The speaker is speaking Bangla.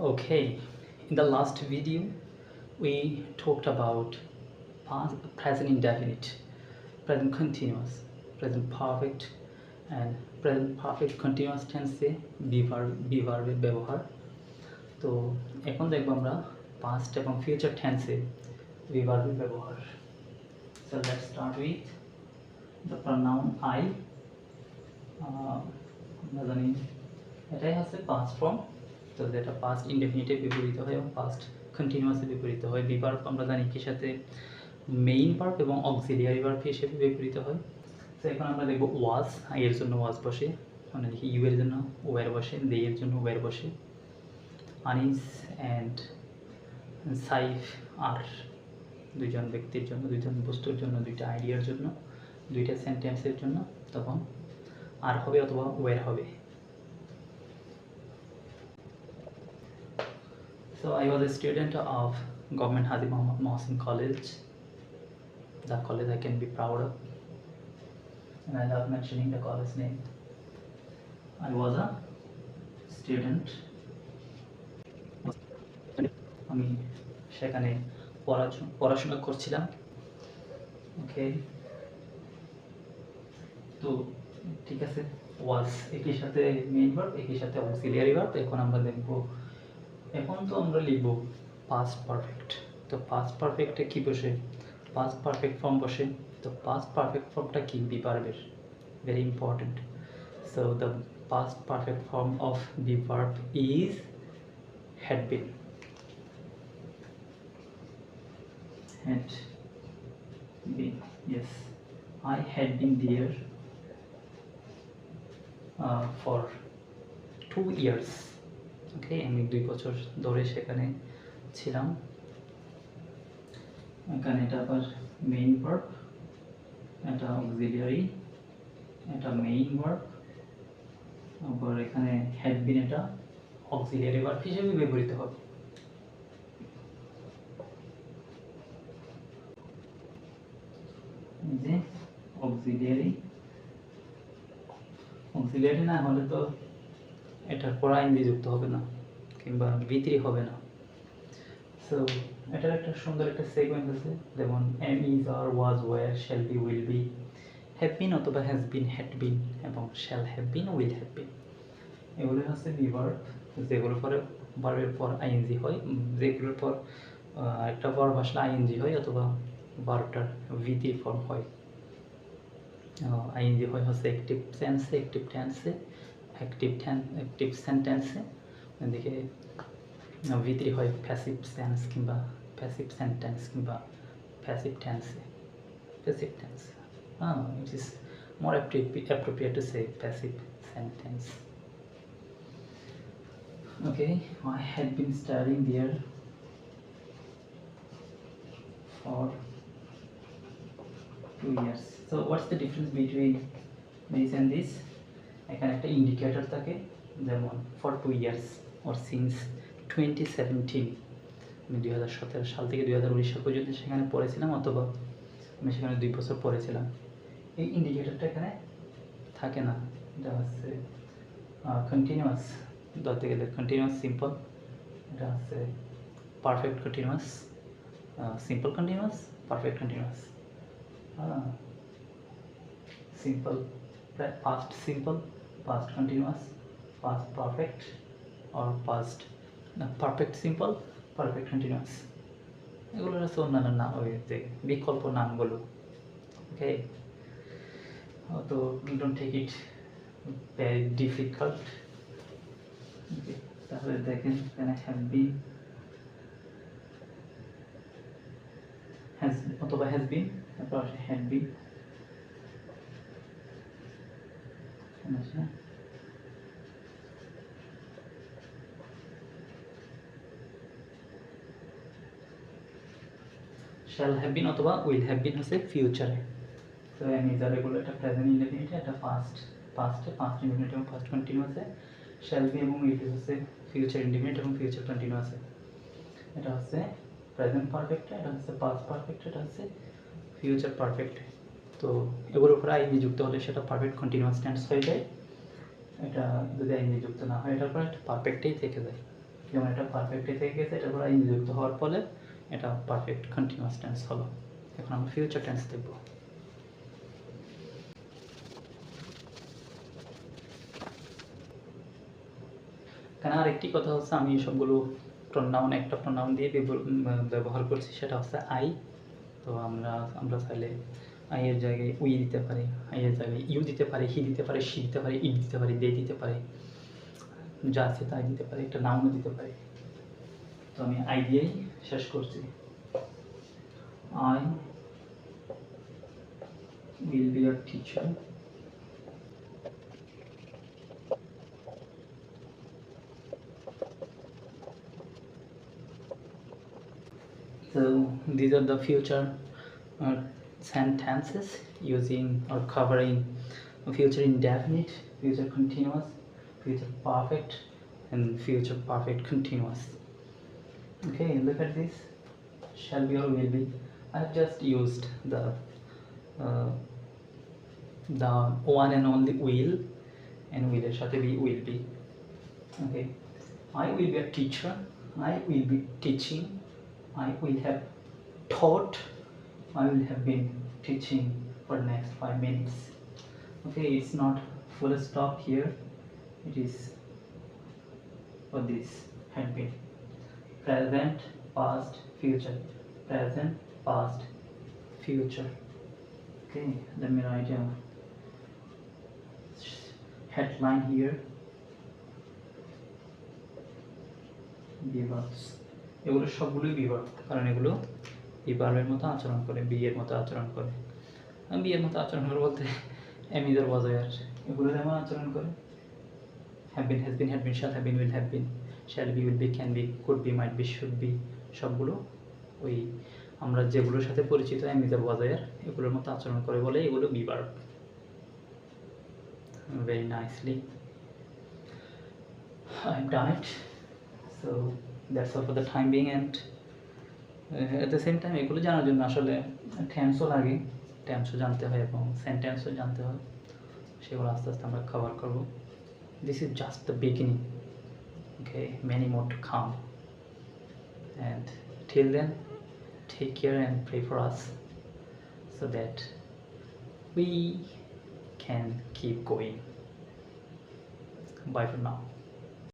Okay, in the last video, we talked about past, present indefinite, present continuous, present perfect, and present perfect continuous tense A be verb be ভার্বের ব্যবহার তো এখন দেখবো আমরা পাস্ট এবং ফিউচার টেন্সে বি ভার্বের ব্যবহার So let's start with the pronoun I. আহ, আমরা জানি এটাই হচ্ছে পাস্ট ফর্ম তো যেটা পাস্ট ইনডেফিনিটে বিপরীত হয় এবং পাস্ট কন্টিনিউয়াসে বিপরীত হয়। বিভার্ব আমরা জানি কি সাথে? মেইন ভার্ব এবং অক্সিলিয়ারি ভার্ব হিসেবে বিপরীত হয়। তো এখন আমরা দেখব ওয়াজ এর জন্য ওয়াজ বসে। মানে দেখি ইউ এর জন্য ওয়ার বসে দে এর জন্য ওয়ার বসে। আনিস অ্যান্ড সাইফ আর দুইজন ব্যক্তির জন্য, দুইজন বস্তুর জন্য, দুইটা আইডিয়ার জন্য, দুইটা সেন্টেন্সের জন্য। তখন আর হবে অথবা ওয়ার হবে। So I was a student of Government Haji Muhammad Mohsin College. The college I can be proud of. And I love mentioning the college name. I was a student. আমি সেখানে পড়াশো- পড়াশোনা করছিলাম ওকে তো ঠিক আছে ওয়াজ একই সাথে মেইন ভার্ব একই সাথে অক্সিলিয়ারি ভার্ব এখন আমরা দেখব এখন তো আমরা লিখব পাস্ট পারফেক্ট তো পাস্ট পারফেক্টে কি বসে? পাস্ট পারফেক্ট ফর্ম বসে। তো পাস্ট পারফেক্ট ফর্মটা কি? বি ভার্বের very important so the past perfect form of be verb is had been had been yes. I had been there uh, for two okay আমি দুই বছর ধরে সেখানে ছিলাম। এখানে এটা আবার মেইন ভার্ব এটা অক্সিলিয়ারি এটা মেইন ভার্ব আবার এখানে হ্যাড বিন এটা অক্সিলিয়ারি ভার্ব হিসেবে ব্যবহৃত হবে। অক্সিলিয়ারি অক্সিলিয়ারি না হলে তো এটার পর আইনজি যুক্ত হবে না, কিংবা ভিতরি হবে না। সো এটার একটা সুন্দর একটা সেগমেন্ট আছে, যেমন am is are was were shall be will be have been অথবা হ্যাজ বিন হ্যাড বিন এবং shall have been will have been এগুলো হচ্ছে বিভার্ব যেগুলোর পরে ভার্বের পর আইএনজি হয় যেগুলোর পর একটা ভার্ব আসলে আইএনজি হয় অথবা ভার্বটার ভিতি ফর্ম হয়। আইএনজি হয় হচ্ছে অ্যাক্টিভ সেন্সে অ্যাক্টিভ টেন্সে অ্যাক্টিভ অ্যাক্টিভ সেন্টেন্সে এদিকে ভিতরি হয় প্যাসিভ সেন্স কিংবা প্যাসিভ সেন্টেন্স কিংবা প্যাসিভ টেন্সে প্যাসিভ টেন্স হ্যাঁ it is more appropriate to say passive sentence Okay, I had been studying there for two years. So what's the difference between this and this? এখানে একটা ইন্ডিকেটর থাকে, যেমন for two years or since twenty seventeen আমি দুই হাজার সতেরো সাল থেকে দুই হাজার উনিশ সাল পর্যন্ত সেখানে পড়েছিলাম, অথবা আমি সেখানে দুই বছর পড়েছিলাম। এই ইন্ডিকেটরটা এখানে থাকে না। এটা হচ্ছে কন্টিনিউয়াস ধরতে গেলে কন্টিনিউয়াস সিম্পল এটা হচ্ছে perfect continuous simple continuous perfect continuous simple প্রায় past simple past continuous past perfect or past perfect simple perfect continuous এগুলো হচ্ছে অন্যান্য নাম ওই বিকল্প নামগুলো ওকে তো don't take it very difficult তাহলে দেখেন এখানে হ্যাভ বিন হ্যাজ অথবা হ্যাজ বিন তারপর had been shall have been অথবা উইল হ্যাভ বিন হচ্ছে ফিউচারে তো আমি যা রেগুলার এটা প্রেজেন্ট ইনডেফিনিট এটা পাস্ট পাস্টে পাস্ট ইনডেফিনিট এবং পাস্ট কন্টিনিউয়াসে শ্যাল বি এবং উইল হচ্ছে ফিউচার ইনডেফিনিট এবং ফিউচার কন্টিনিউয়াসে এটা হচ্ছে প্রেজেন্ট পারফেক্ট এটা হচ্ছে পাস্ট পারফেক্ট এটা হচ্ছে ফিউচার পারফেক্ট তো এগুলোর উপরে আইনি যুক্ত হলে সেটা পারফেক্ট কন্টিনিউয়াস টেন্স হয়ে যায়। এটা যদি আইনি যুক্ত না হয়, এটার পরে একটা পারফেক্টেই থেকে যায়। যেমন এটা পারফেক্ট থেকে গেছে এটা পরে আইন যুক্ত হওয়ার ফলে এটা পারফেক্ট কন্টিনিউয়াস টেন্স হলো। এখন আমরা ফিউচার টেন্স দেখব। কেন আরেকটি কথা হচ্ছে, আমি সবগুলো প্রনাউন একটা প্রনাউন দিয়ে ব্যবহার করছি, সেটা হচ্ছে আই তো আমরা আমরা চাইলে আই এর জায়গায় উই দিতে পারে আই এর জায়গায় ইউ দিতে পারে হি দিতে পারে সি দিতে পারি ইট দিতে পারি দে দিতে পারি। যা আছে তাই দিতে পারে একটা নামও দিতে পারি। তো আমি আই দিয়েই শেষ করছি। I will be a teacher So these are the future uh, sentences using or covering future indefinite, future continuous, future perfect, and future perfect continuous. Okay, look at this. Shall be or will be. I have just used the uh, the one and only will and will এর সাথে be will be. Okay, I will be a teacher. I will be teaching. I will have taught. I will have been teaching for the next five minutes. Okay, it's not full stop here. It is for this had been present, past, future. Present, past, future. Okay, let me write a headline here. বিভার্বস এগুলো সবগুলোই বিভার্ব কারণ এগুলো বিভার্বের মতো আচরণ করে, বিয়ের মতো আচরণ করে। বিয়ের মতো আচরণ করে বলতে এমিদের বজায়ার এগুলো যেমন আচরণ করে। Have been has been had been shall have been will have been shall be will be can be could be might be should be সবগুলো ওই আমরা যেগুলোর সাথে পরিচিত এমিদের বজায়ার এগুলোর মতো আচরণ করে বলে এগুলো be verb very nicely. I've done it so, that's all for the time being and at the same time এগুলো জানার জন্য আসলে টেন্সও লাগে। টেন্সও জানতে হয় এবং সেন্টেন্সও জানতে হয়। সেগুলো আস্তে আস্তে আমরা কভার করব। This is just the beginning okay many more to come and till then take care and pray for us so that we can keep going bye for now